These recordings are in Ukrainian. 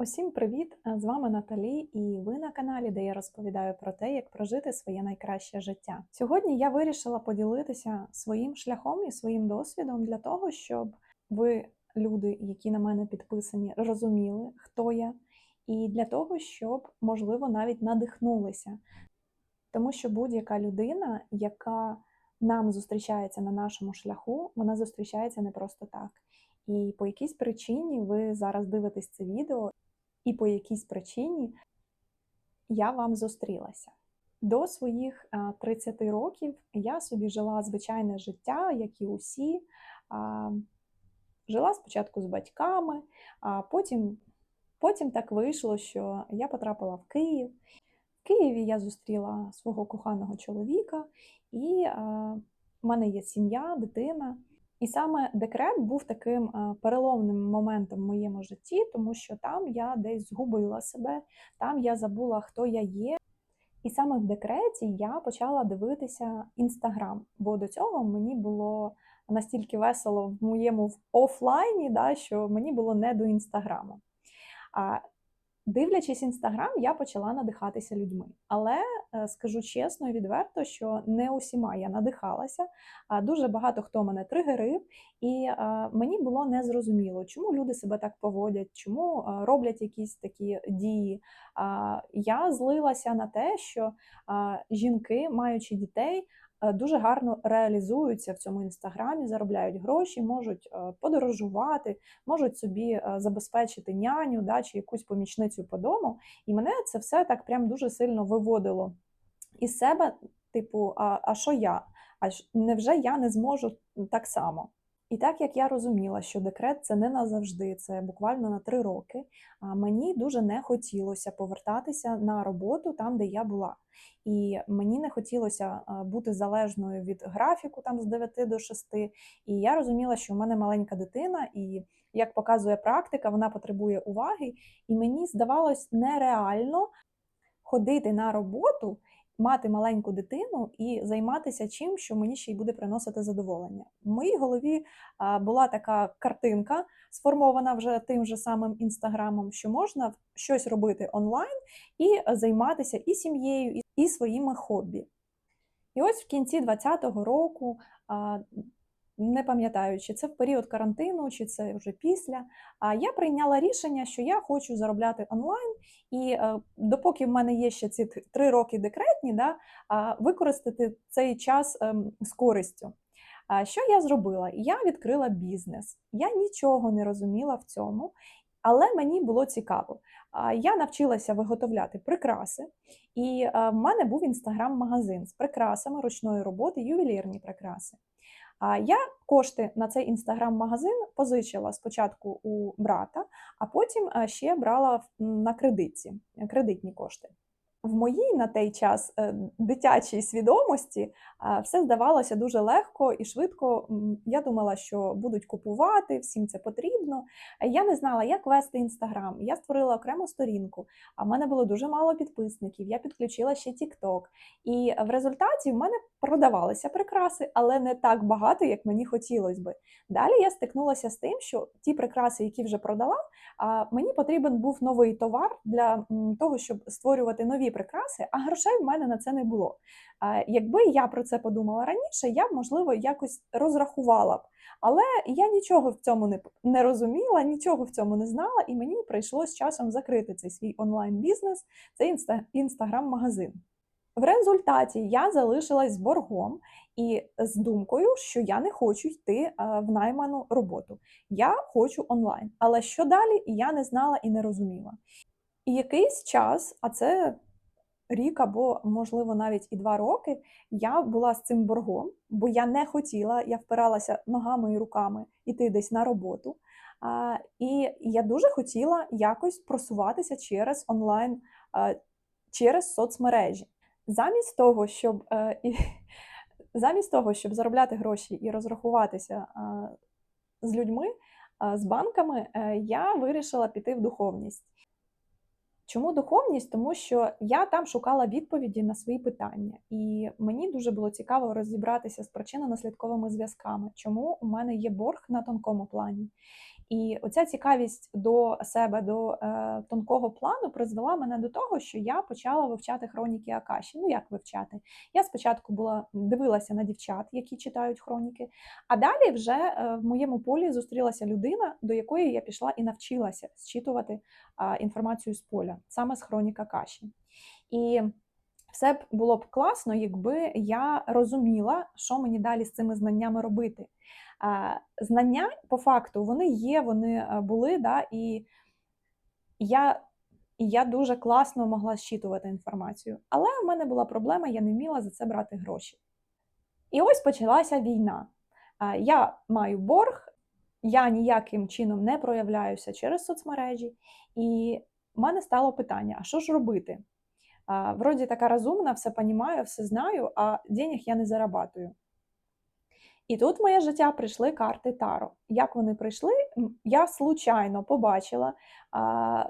Усім привіт! З вами Наталі, і ви на каналі, де я розповідаю про те, як прожити своє найкраще життя. Сьогодні я вирішила поділитися своїм шляхом і своїм досвідом для того, щоб ви, люди, які на мене підписані, розуміли, хто я, і для того, щоб, можливо, навіть надихнулися. Тому що будь-яка людина, яка нам зустрічається на нашому шляху, вона зустрічається не просто так. І по якійсь причині ви зараз дивитесь це відео, і по якійсь причині я вам зустрілася. До своїх 30 років я собі жила звичайне життя, як і усі. Жила спочатку з батьками, а потім, потім так вийшло, що я потрапила в Київ. В Києві я зустріла свого коханого чоловіка, і в мене є сім'я, дитина. І саме декрет був таким е, переломним моментом в моєму житті, тому що там я десь згубила себе, там я забула, хто я є. І саме в декреті я почала дивитися інстаграм, бо до цього мені було настільки весело в моєму офлайні, да, що мені було не до інстаграму. Дивлячись інстаграм, я почала надихатися людьми. Але е, скажу чесно і відверто, що не усіма я надихалася. Дуже багато хто мене тригерив, і е, мені було незрозуміло, чому люди себе так поводять, чому е, роблять якісь такі дії. Я злилася на те, що жінки, маючи дітей, дуже гарно реалізуються в цьому інстаграмі, заробляють гроші, можуть е, подорожувати, можуть собі е, забезпечити няню да, чи якусь помічницю по дому. І мене це все так прям дуже сильно виводило із себе, типу, а, а що я? А невже я не зможу так само? І так як я розуміла, що декрет це не назавжди, це буквально на три роки. А мені дуже не хотілося повертатися на роботу там, де я була. І мені не хотілося бути залежною від графіку там з 9 до 6. І я розуміла, що в мене маленька дитина, і як показує практика, вона потребує уваги. І мені здавалось нереально ходити на роботу мати маленьку дитину і займатися чим, що мені ще й буде приносити задоволення. В моїй голові була така картинка, сформована вже тим же самим інстаграмом, що можна щось робити онлайн і займатися і сім'єю, і своїми хобі. І ось в кінці 2020 року не пам'ятаю, чи це в період карантину, чи це вже після. А я прийняла рішення, що я хочу заробляти онлайн, і е, допоки в мене є ще ці три роки декретні, да, використати цей час ем, з користю. Що я зробила? Я відкрила бізнес. Я нічого не розуміла в цьому, але мені було цікаво. Я навчилася виготовляти прикраси, і е, в мене був інстаграм-магазин з прикрасами ручної роботи, ювелірні прикраси. А я кошти на цей інстаграм-магазин позичила спочатку у брата, а потім е, ще брала на кредитці, кредитні кошти в моїй на той час е, дитячій свідомості все здавалося дуже легко і швидко. Я думала, що будуть купувати, всім це потрібно. Я не знала, як вести інстаграм. Я створила окрему сторінку, а в мене було дуже мало підписників. Я підключила ще TikTok. І в результаті в мене продавалися прикраси, але не так багато, як мені хотілося би. Далі я стикнулася з тим, що ті прикраси, які вже продала, мені потрібен був новий товар для того, щоб створювати нові прикраси, а грошей в мене на це не було. Якби я про це подумала раніше, я б, можливо, якось розрахувала б. Але я нічого в цьому не розуміла, нічого в цьому не знала, і мені прийшлось часом закрити цей свій онлайн-бізнес, цей інстаграм-магазин. В результаті я залишилась з боргом і з думкою, що я не хочу йти в найману роботу. Я хочу онлайн. Але що далі, я не знала і не розуміла. І якийсь час, а це рік або, можливо, навіть і два роки я була з цим боргом, бо я не хотіла, я впиралася ногами і руками йти десь на роботу. А, І я дуже хотіла якось просуватися через онлайн, через соцмережі. Замість того, щоб е, і, замість того, щоб заробляти гроші і розрахуватися з людьми, з банками, е, я вирішила піти в духовність. Чому духовність? Тому що я там шукала відповіді на свої питання, і мені дуже було цікаво розібратися з причинно-наслідковими зв'язками, чому у мене є борг на тонкому плані. І оця цікавість до себе, до е, тонкого плану призвела мене до того, що я почала вивчати хроніки Акаші. Ну як вивчати? Я спочатку була дивилася на дівчат, які читають хроніки, а далі вже е, в моєму полі зустрілася людина, до якої я пішла і навчилася зчитувати е, інформацію з поля, саме з хронік Акаші. І все б було б класно, якби я розуміла, що мені далі з цими знаннями робити. Знання по факту вони є, вони е, були, да, і я я дуже класно могла зчитувати інформацію. Але в мене була проблема, я не вміла за це брати гроші. І ось почалася війна. Я маю борг, я ніяким чином не проявляюся через соцмережі, і в мене стало питання: а що ж робити? А, Вроді така розумна, все розумію, все знаю, а денег я не зарабатую. І тут в моє життя прийшли карти Таро. Як вони прийшли, я случайно побачила. А,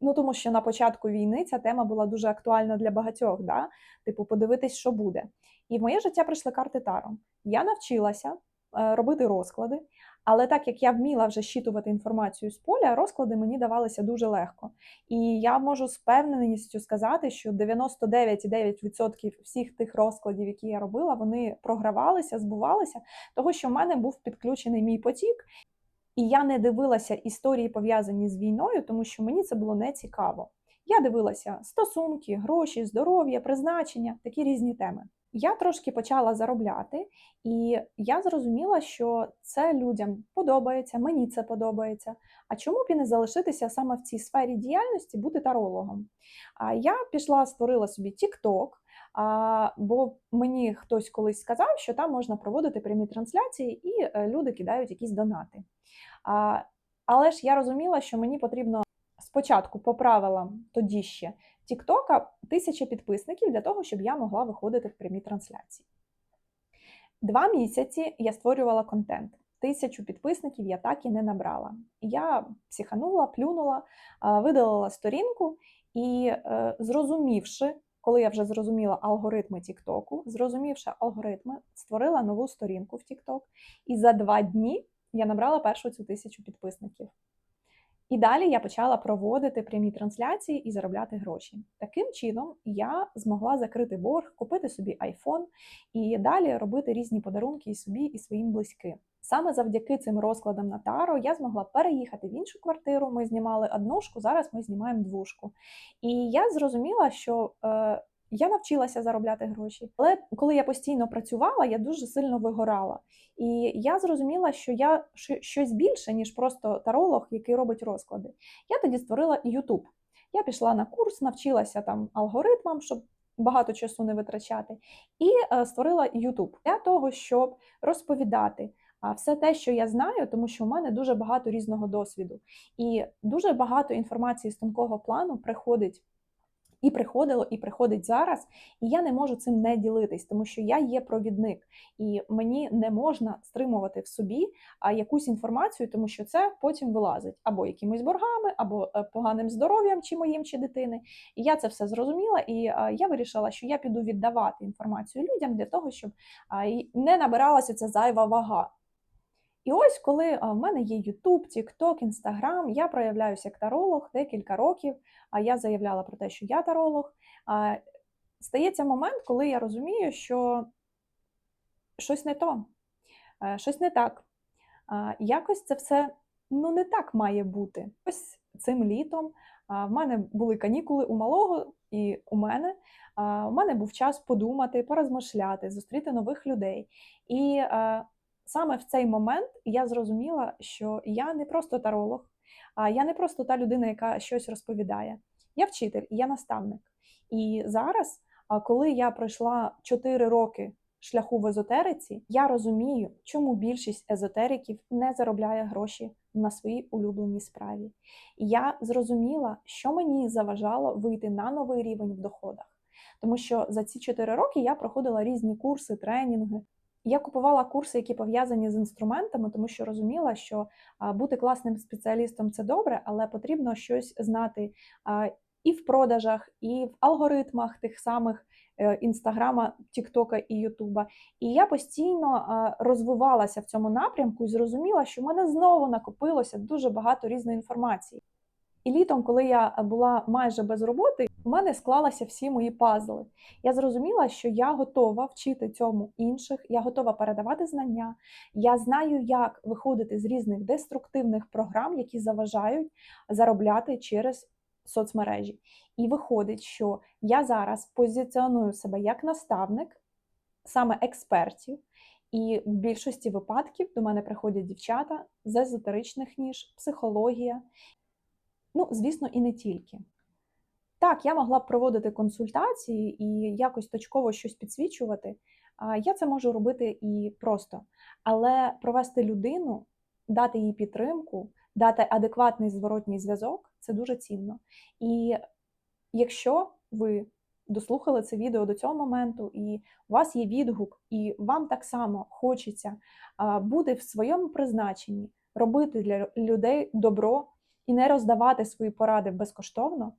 ну, тому що на початку війни ця тема була дуже актуальна для багатьох, да? типу, подивитись, що буде. І в моє життя прийшли карти Таро. Я навчилася е, робити розклади, але так як я вміла вже щитувати інформацію з поля, розклади мені давалися дуже легко. І я можу з певненістю сказати, що 99,9% всіх тих розкладів, які я робила, вони програвалися, збувалися, того що в мене був підключений мій потік. І я не дивилася історії, пов'язані з війною, тому що мені це було не цікаво. Я дивилася стосунки, гроші, здоров'я, призначення, такі різні теми. Я трошки почала заробляти, і я зрозуміла, що це людям подобається, мені це подобається. А чому б і не залишитися саме в цій сфері діяльності, бути тарологом? А я пішла, створила собі TikTok, бо мені хтось колись сказав, що там можна проводити прямі трансляції, і е, люди кидають якісь донати. Але ж я розуміла, що мені потрібно спочатку по правилам тоді ще Тіктока тисяча підписників для того, щоб я могла виходити в прямі трансляції. Два місяці я створювала контент. Тисячу підписників я так і не набрала. Я психанула, плюнула, видалила сторінку і, е, зрозумівши, коли я вже зрозуміла алгоритми Тіктоку, зрозумівши алгоритми, створила нову сторінку в Тікток. І за два дні я набрала першу цю тисячу підписників. І далі я почала проводити прямі трансляції і заробляти гроші. Таким чином я змогла закрити борг, купити собі айфон і далі робити різні подарунки і собі, і своїм близьким. Саме завдяки цим розкладам на таро я змогла переїхати в іншу квартиру. Ми знімали однушку, зараз ми знімаємо двушку. І я зрозуміла, що е, я навчилася заробляти гроші, але коли я постійно працювала, я дуже сильно вигорала. І я зрозуміла, що я щось більше, ніж просто таролог, який робить розклади. Я тоді створила YouTube. Я пішла на курс, навчилася там алгоритмам, щоб багато часу не витрачати, і е, створила YouTube для того, щоб розповідати. А все те, що я знаю, тому що в мене дуже багато різного досвіду, і дуже багато інформації з тонкого плану приходить і приходило, і приходить зараз, і я не можу цим не ділитись, тому що я є провідник, і мені не можна стримувати в собі якусь інформацію, тому що це потім вилазить або якимись боргами, або е, поганим здоров'ям, чи моїм, чи дитини. І я це все зрозуміла, і я вирішила, що я піду віддавати інформацію людям для того, щоб не набиралася ця зайва вага. І ось коли в мене є YouTube, TikTok, Instagram, я проявляюся як таролог декілька років, а я заявляла про те, що я таролог. Стається момент, коли я розумію, що щось не то, щось не так. Якось це все ну, не так має бути. Ось цим літом в мене були канікули у малого і у мене. У мене був час подумати, порозмишляти, зустріти нових людей. І саме в цей момент я зрозуміла, що я не просто таролог, а я не просто та людина, яка щось розповідає. Я вчитель, я наставник. І зараз, коли я пройшла 4 роки шляху в езотериці, я розумію, чому більшість езотериків не заробляє гроші на своїй улюбленій справі. І я зрозуміла, що мені заважало вийти на новий рівень в доходах. Тому що за ці 4 роки я проходила різні курси, тренінги. Я купувала курси, які пов'язані з інструментами, тому що розуміла, що бути класним спеціалістом це добре, але потрібно щось знати і в продажах, і в алгоритмах тих самих е, інстаграма, Тіктока і Ютуба. І я постійно розвивалася в цьому напрямку і зрозуміла, що в мене знову накопилося дуже багато різної інформації. І літом, коли я була майже без роботи, у мене склалися всі мої пазли. Я зрозуміла, що я готова вчити цьому інших, я готова передавати знання. Я знаю, як виходити з різних деструктивних програм, які заважають заробляти через соцмережі. І виходить, що я зараз позиціоную себе як наставник, саме експертів. І в більшості випадків до мене приходять дівчата з езотеричних ніж, психологія. Ну, звісно, і не тільки. Так, я могла б проводити консультації і якось точково щось підсвічувати. Я це можу робити і просто. Але провести людину, дати їй підтримку, дати адекватний зворотній зв'язок це дуже цінно. І якщо ви дослухали це відео до цього моменту, і у вас є відгук, і вам так само хочеться бути в своєму призначенні, робити для людей добро і не роздавати свої поради безкоштовно,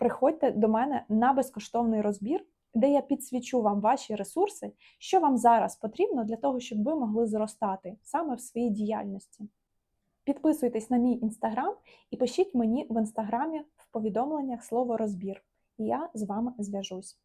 приходьте до мене на безкоштовний розбір, де я підсвічу вам ваші ресурси, що вам зараз потрібно для того, щоб ви могли зростати саме в своїй діяльності. Підписуйтесь на мій інстаграм і пишіть мені в інстаграмі в повідомленнях слово розбір, і я з вами зв'яжусь.